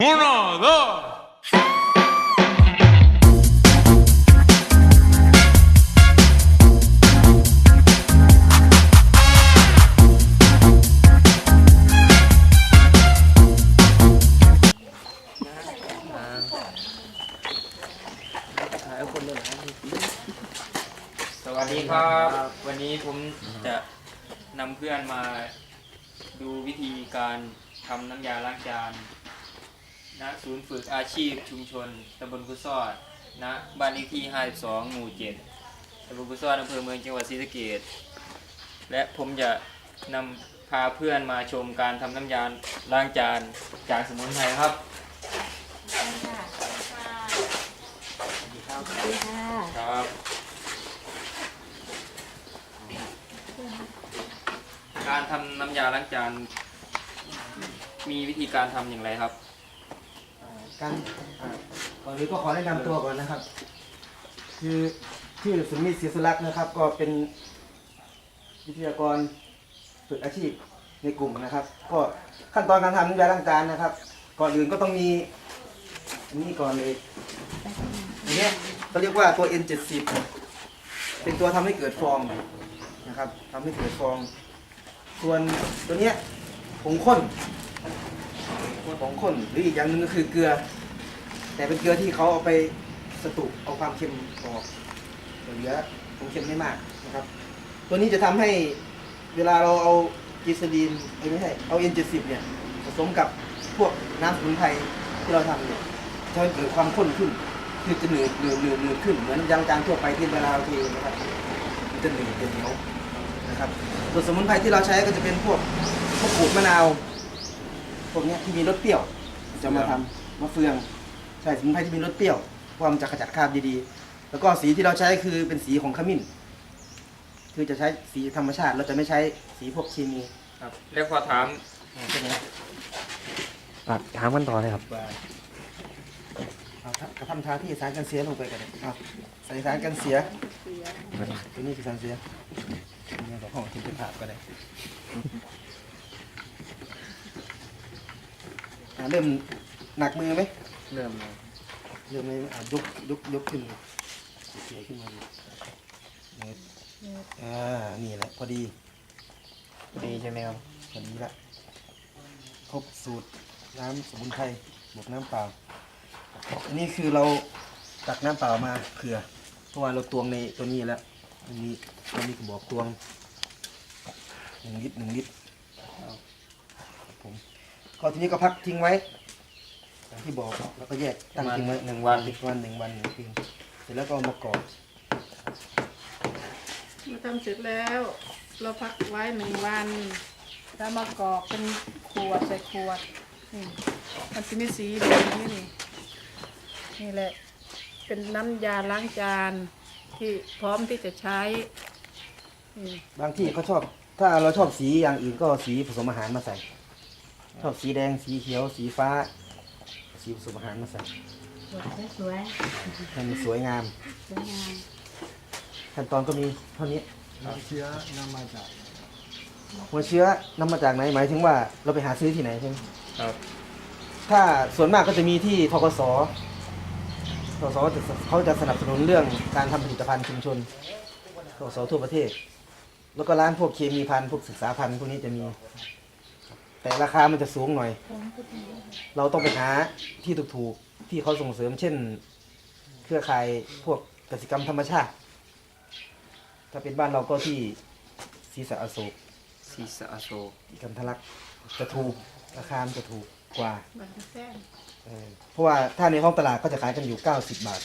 Uno, dos. สวัสดีครับ วันนี้ผมจะนำเพื่อนมาดูวิธีการทำน้ำยาล้างจาน ณศูนย์ฝึกอาชีพชุมชนตำบลกุซอดณบ้านเลขที่ 52 หมู่ 7ตำบลกุซอดอำเภอเมืองจังหวัดศรีสะเกษและผมจะนำพาเพื่อนมาชมการทำน้ำยาล้างจานจากสมุนไพรครับครับการทำน้ำยาล้างจานมีวิธีการทำอย่างไรครับ การอ่าก่อนอื่นก็ขอแนะนำตัวก่อนนะครับ คือชื่อสุมิตรศรีสุรักษ์นะครับ ก็เป็นวิทยากรฝึกอาชีพในกลุ่มนะครับ ก็ขั้นตอนการทำน้ำยาล้างจานนะครับ ก่อนอื่นก็ต้องมีอันนี้ก่อนเลยอันเนี้ยเขาเรียกว่าตัว N70 เป็นตัวทำให้เกิดฟองนะครับทำให้เกิดฟอง ส่วนตัวเนี้ยผงข้น ของข้นหรืออีกอย่างหนึ่งก็คือเกลือ แต่เป็นเกลือที่เขาเอาไปสตุกเอาความเค็มออกเหลือความเค็มไม่มากนะครับ ตัวนี้จะทำให้เวลาเราเอากิสลีนเอ้ยไม่ใช่เอา N70 เนี่ยผสมกับพวกน้ำสมุนไพรที่เราทำเนี่ยจะให้เกิดความข้นขึ้น คือจะเหนืดหนืดหนืดหนืดขึ้นเหมือนยางจานทั่วไปที่เวลาเราเทนะครับมันจะเหนืดจะเหนียวนะครับส่วนสมุนไพรที่เราใช้ก็จะเป็นพวกพวกขูดมะนาว พวกเนี้ยที่มีรสเปรี้ยว จะมาทำมะเฟือง ใช่สมุนไพรที่มีรสเปรี้ยวความนจะขจัดคราบดีๆ แล้วก็สีที่เราใช้คือเป็นสีของขมิ้น คือจะใช้สีธรรมชาติ เราจะไม่ใช้สีพวกเคมีครับแล้วขอถามใช่ไหมอะถามกันต่อเลยครับ เอาทำทำทาที่สารกันเสียลงไปกันเลยเอาใส่สารกันเสียตัวนี้คือสารเสียนี่ก็ห้องที่เป็นภาพก็ได้อะ เริ่มหนักมือไหมเริ่มเลยเริ่มเลยอะยกยกยกขึ้นเสียขึ้นมาดูเน็ตอ่านี่แหละพอดีดีใช่ไหมครับพอดีละครบสูตรน้ำสมุนไพรบวกน้ำเปล่า อันนี้คือเราตักน้ำเปล่ามาเผื่อเพราะว่าเราตวงในตัวนี้แล้วอันนี้ตัวนี้ก็บอกตวงหนึ่งลิตรหนึ่งลิตรครับผม ก็ทีนี้ก็พักทิ้งไว้อย่างที่บอกแล้วก็แยกตั้งทิ้งไว้หนึ่งวันอีกวันหนึ่งวันหนึ่งคืนเสร็จแล้วก็เอามากรอกเมื่อทำเสร็จแล้ว เราพักไว้หนึ่งวันแล้วมากรอกเป็นขวดใส่ขวดนี่มันจะมีสีแบบนี้นี่นี่แหละ เป็นน้ำยาล้างจานที่พร้อมที่จะใช้นี่บางที่เขาชอบ ถ้าเราชอบสีอย่างอื่นก็เอาสีผสมอาหารมาใส่ ชอบสีแดงสีเขียวสีฟ้า สีผสมอาหารมาใส่สวยให้มันสวยงาม สวยงามขั้นตอนก็มีเท่านี้เชื้อนำมาจากหัวเชื้อนำมาจากไหนหมายถึงว่าเราไปหาซื้อที่ไหนใช่ไหมครับ ถ้าส่วนมากก็จะมีที่ทกสทกสจะเขาจะสนับสนุนเรื่องการทำผลิตภัณฑ์ชุมชนทกสทั่วประเทศ แล้วก็ร้านพวกเคมีพันธุ์พวกศึกษาพันธุ์พวกนี้จะมี แต่ราคามันจะสูงหน่อย เราต้องไปหาที่ถูกๆที่เขาส่งเสริมเช่น เครือข่ายพวกกสิกรรมธรรมชาติ ถ้าเป็นบ้านเราก็ที่ศรีสะอโศกซีสะอโศกที่กันทะลักจะถูกราคามันจะถูกกว่าบันทึกแจ้งเออเพราะว่าถ้าในท้องตลาดก็จะขายกันอยู่ 90 บาท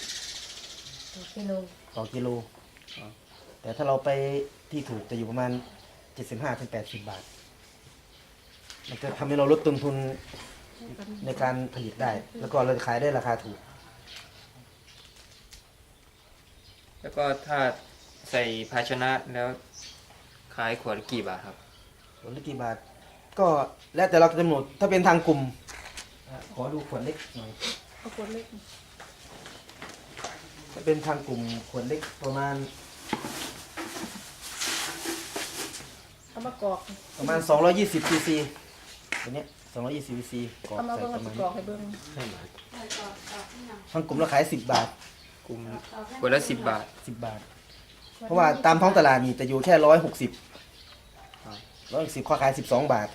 ตัวกิโลต่อกิโล แต่ถ้าเราไปที่ถูกจะอยู่ประมาณ 75ถึง80 บาท มันจะทำให้เราลดต้นทุนในการผลิตได้ แล้วก็เราจะขายได้ราคาถูก แล้วก็ถ้าใส่ภาชนะแล้วขายขวดละกี่บาทครับ ขวดละกี่บาท ก็แล้วแต่เราจะกำหนดถ้าเป็นทางกลุ่มอะขอดูขวดเล็กหน่อย เอาขวดเล็กถ้าเป็นทางกลุ่มขวดเล็กประมาณเอามากรอกประมาณ 220ซีซี ตัวเนี้ย220ซีซี กรอกเอามาใส่เบิ่งประว่ามาสิณกรอกให้เบิ่งทั้งกลุ่มเราขาย10บาท กลุ่มขวดละสิบบาท10บาท เพราะว่าตามท้องตลาดนี่จะอยู่แค่ร้อยหกสิบร้อยหกสิบข้อขายสิบสองบาท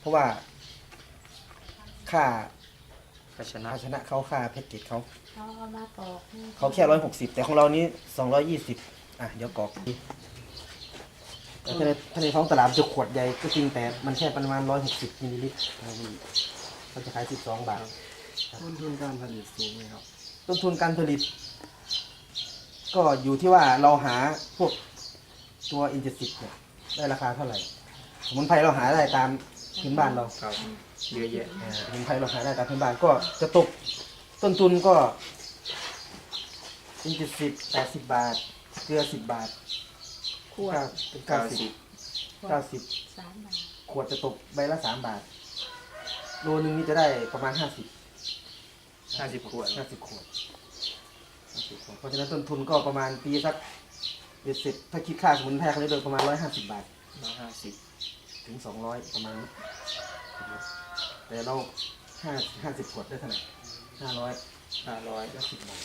เพราะว่า ค่าภาชนะ ภาชนะเขาค่าแพ็กเกจเขา เขาเอามากรอกให้เขาแค่ร้อยหกสิบแต่ของเรานี้สองร้อยยี่สิบอะ เดี๋ยวกรอก แต่ถ้าในถ้าในท้องตลาดมันจะขวดใหญ่ก็จริงแต่มันแค่ประมาณร้อยหกสิบมิลลิลิตรเขาจะขายสิบสองบาทต้นทุนการผลิตสูงไหมครับ ต้นทุนการผลิต ก็อยู่ที่ว่าเราหาพวกตัวอินเจสิบเนี่ยได้ราคาเท่าไหร่ สมุนไพรเราหาได้ตามพื้นบ้านเราครับเยอะแยะอ่าสมุนไพรเราหาได้ตามพื้นบ้านก็จะตกต้นทุนก็อินเจสิบแปดสิบบาท เกลือสิบบาท ขวดเก้าเป็นเก้าสิบเก้าสิบสามบาทขวดจะตกใบละสามบาท โลนึงนี่จะได้ประมาณห้าสิบห้าสิบขวดห้าสิบขวด50ขวด เพราะฉะนั้นต้นทุนก็ประมาณปีสักเจ็ดสิบถ้าคิดค่าสมุนไพรเขาจะโดยประมาณร้อยห้าสิบบาท ร้อยห้าสิบถึงสองร้อยประมาณนี้แต่เราห้าห้าสิบขวดได้เท่าไหร่ห้าร้อยห้าร้อยก็สิบบาท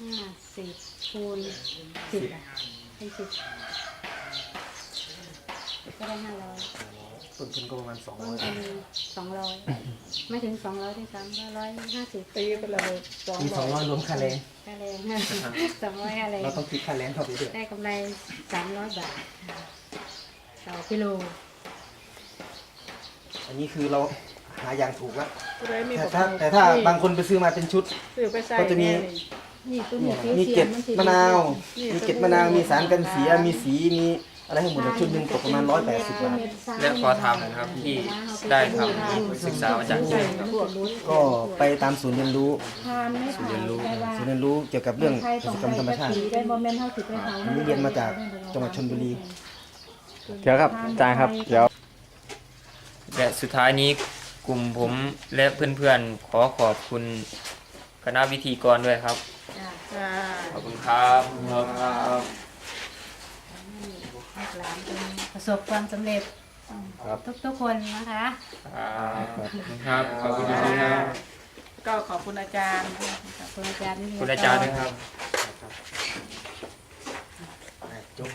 ห้าสิบ คูณสิบอะเป็นสิบก็ได้ห้าร้อยต้นทุนก็ประมาณสองต้ร้อนยทุนสองร้อยไม่ถึงสองร้อยที่สามร้อยห้าสิบตีเป็นระเบิดสองมีสร้อองยร้อยรวมค่าแรงค่าแรงสองร้อยค่าแรงเราต้องคิดค่าแรงเข้าไปด้วยได้กำไรสามร้อยบาทต่อกิโลอันนี้คือเราหาอย่างถูกแล้วเลยมีแต่บอกถ้าแต่ถ้าบางคนไปซื้อมาเป็นชุด ซื้อไปใส่ก็จะมี แน่นี่ นี่ตัวเนี่นี้ยสีมีเสีเกยล็ดมันสีมะนาวนี่มีเกล็ดมะนาวมีสารกันเสียมีสีมีอะไรให้หมดเลยชุดหนึ่งตกประมาณร้อยแปดสิบบาท และขอทำนะครับที่ได้ทำศึกษามาจากที่นี่ครับก็ไปตามศูนย์เรียนรู้ทานไม่ทานแต่ว่าศูนย์เรียนรู้เกี่ยวกับเรื่องกิจกรรมธรรมชาติได้โมเมนต์เท่าสิบไปเขาอันนี้เรียนมาจากจังหวัดชลบุรี เดี๋ยวครับอาจารย์ครับเดี๋ยว และสุดท้ายนี้กลุ่มผมและเพื่อนๆขอขอบคุณคณะวิธีกรด้วยครับอ่า ขอบคุณครับขอบคุณครับประสบความสำเร็จทุกทุกๆคนนะคะ ครับขอบคุณจริงๆครับก็ขอบคุณอาจารย์ ขอบคุณอาจารย์ดนึง คุณอาจารย์นะครับ จบ